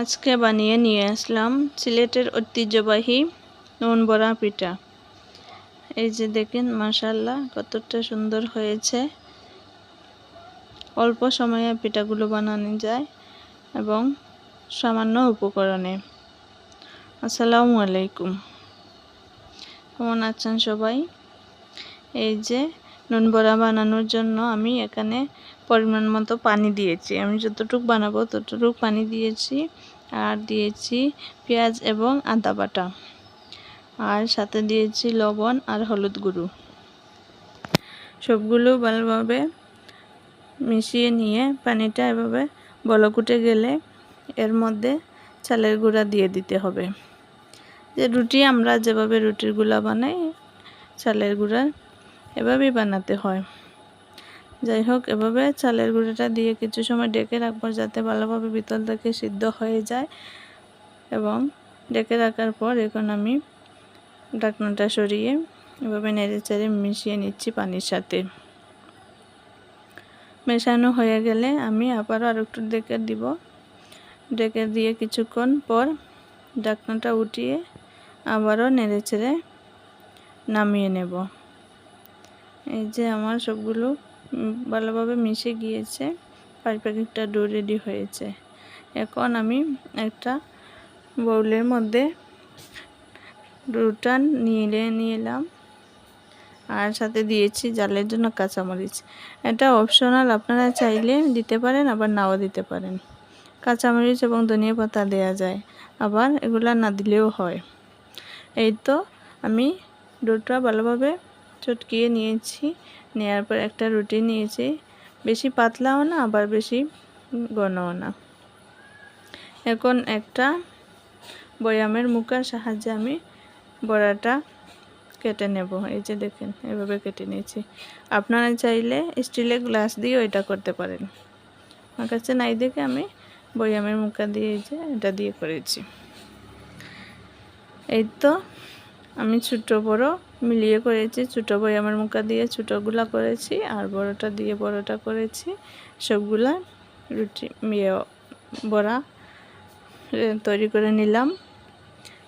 আজকে বানিয়ে নিয়ে আসলাম সিলেটের ঐতিহ্যবাহী নুন বড়া পিঠা। এই যে দেখেন মাশাল্লাহ কতটা সুন্দর হয়েছে। অল্প সময়ে পিঠাগুলো বানানো যায় এবং সামান্য উপকরণে। আসসালামু আলাইকুম। কেমন আছেন সবাই? এই যে নুন বড়া বানানোর জন্য আমি এখানে পরিমাণ মতো পানি দিয়েছি। আমি যতটুকু বানাবো ততটুকু পানি দিয়েছি আর দিয়েছি পেঁয়াজ এবং আদা বাটা। আর সাথে দিয়েছি লবণ আর হলুদ গুঁড়ো। সবগুলো ভালোভাবে মিশিয়ে নিয়ে পানিটা এভাবে বলকুটে গেলে এর মধ্যে চালের গুঁড়া দিয়ে দিতে হবে। যে রুটি আমরা যেভাবে রুটির গুঁড়া বানাই, চালের গুঁড়া এভাবেই বানাতে হয়। যাই হোক, এভাবে চালের গুঁড়োটা দিয়ে কিছু সময় ডেকে রাখব যাতে ভালোভাবে ভিতর থেকে সিদ্ধ হয়ে যায়। এবং ডেকে রাখার পর এখন আমি ঢাকনাটা সরিয়ে এভাবে নেড়ে চেড়ে মিশিয়ে নিচ্ছি পানির সাথে। মেশানো হয়ে গেলে আমি আবারও আর একটু ডেকে দিব। ডেকে দিয়ে কিছুক্ষণ পর ঢাকনাটা উঠিয়ে আবারও নেড়ে চেড়ে নামিয়ে নেব। এই যে আমার সবগুলো ভালোভাবে মিশে গিয়েছে পাঁচ প্যাকেটটা ডো রেডি হয়েছে। এখন আমি একটা বউলের মধ্যে ডোটা নিয়ে এলাম আর সাথে দিয়েছি জালের জন্য কাঁচামরিচ। এটা অপশনাল আপনারা চাইলে দিতে পারেন, আবার নাও দিতে পারেন। কাঁচামরিচ এবং ধনিয়া পাতা দেয়া যায়, আবার এগুলা না দিলেও হয়। এই তো আমি ডোটা ভালোভাবে চটকিয়ে নিয়েছি। নেওয়ার পর একটা রুটি নিয়েছি। বেশি পাতলাও না, আবার বেশি ঘনও না। এখন একটা বয়ামের মুখার সাহায্যে আমি বড়াটা কেটে নেব। এই যে দেখেন, এভাবে কেটে নিয়েছি। আপনারা চাইলে স্টিলের গ্লাস দিয়েও এটা করতে পারেন। আমার কাছে নাই দেখে আমি বয়ামের মুখা দিয়ে এই যে এটা দিয়ে করেছি। এই তো আমি ছোটো বড় মিলিয়ে করেছি। ছোটো বই আমার মুখা দিয়ে, ছোটোগুলা করেছি আর বড়টা দিয়ে বড়টা করেছি। সবগুলা রুটি বড়া তৈরি করে নিলাম।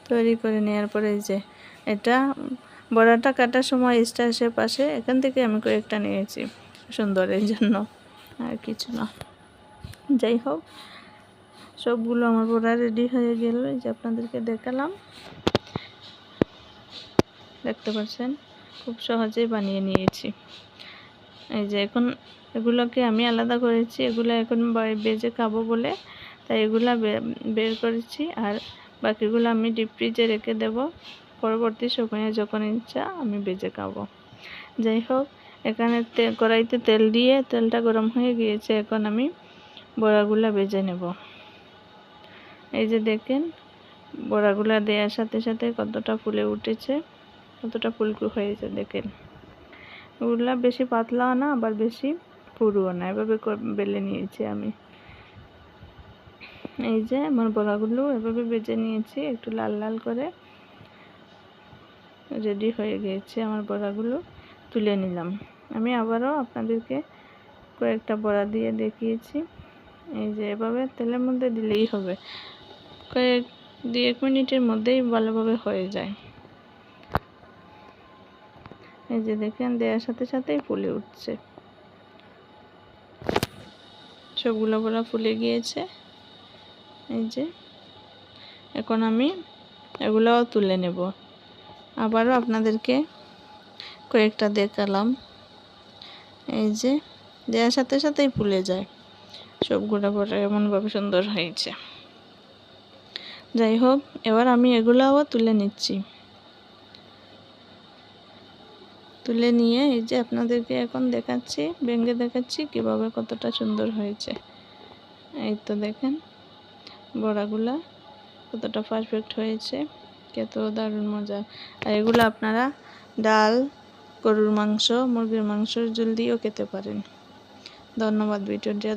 তৈরি করে নেওয়ার পরে যে এটা, বড়াটা কাটার সময় স্টাসের পাশে এখান থেকে আমি কয়েকটা নিয়েছি সুন্দরের জন্য। আর কিছু না। যাই হোক, সবগুলো আমার বড়া রেডি হয়ে গেল। যে আপনাদেরকে দেখালাম। দেখতে পাচ্ছেন? খুব সহজেই বানিয়ে নিয়েছি। এই যে এখন এগুলোকে আমি আলাদা করেছি। এগুলো এখন বেজে খাব বলে। তাই এগুলা বের করেছি। আর বাকিগুলো আমি ডিপ ফ্রিজে রেখে দেব। পরবর্তী সময়ে যখন ইচ্ছা আমি বেজে খাব। যাই হোক, এখানে কড়াইতে তেল দিয়ে তেলটা গরম হয়ে গিয়েছে। এখন আমি বড়াগুলা বেজে নেব। এই যে দেখেন, বড়াগুলা দেওয়ার সাথে সাথে কতটা ফুলে উঠেছে। কতটা ফুলকু হয়েছে দেখেন। ওগুলা বেশি পাতলাও না, আবার বেশি পুরুও না। এভাবে বেলে নিয়েছি আমি। এই যে আমার বড়াগুলো এভাবে বেজে নিয়েছি, একটু লাল লাল করে। রেডি হয়ে গিয়েছে আমার বড়াগুলো, তুলে নিলাম। আমি আবারও আপনাদেরকে কয়েকটা বড়া দিয়ে দেখিয়েছি। এই যে এভাবে তেলের মধ্যে দিলেই হবে। কয়েক দুই এক মিনিটের মধ্যেই ভালোভাবে হয়ে যায়। এই যে দেখেন, দেওয়ার সাথে সাথেই ফুলে উঠছে। সবগুলো বড়া ফুলে গিয়েছে। এই যে, এখন আমি এগুলোও তুলে নেব। আবারও আপনাদেরকে কয়েকটা দেখালাম। এই যে, দেওয়ার সাথে সাথেই ফুলে যায়। সবগুলো বড়া এমনভাবে সুন্দর হয়েছে। যাই হোক, এবার আমি এগুলোও তুলে নিচ্ছি। তুলে নিয়ে এই যে আপনাদেরকে এখন দেখাচ্ছি ভেঙে দেখাচ্ছি কীভাবে কতটা সুন্দর হয়েছে। এই তো দেখেন, বড়াগুলা কতটা পারফেক্ট হয়েছে কত দারুণ মজা। আর এগুলো আপনারা ডাল, গরুর মাংস, মুরগির মাংস জল দিয়েও খেতে পারেন। ধন্যবাদ ভিডিওটা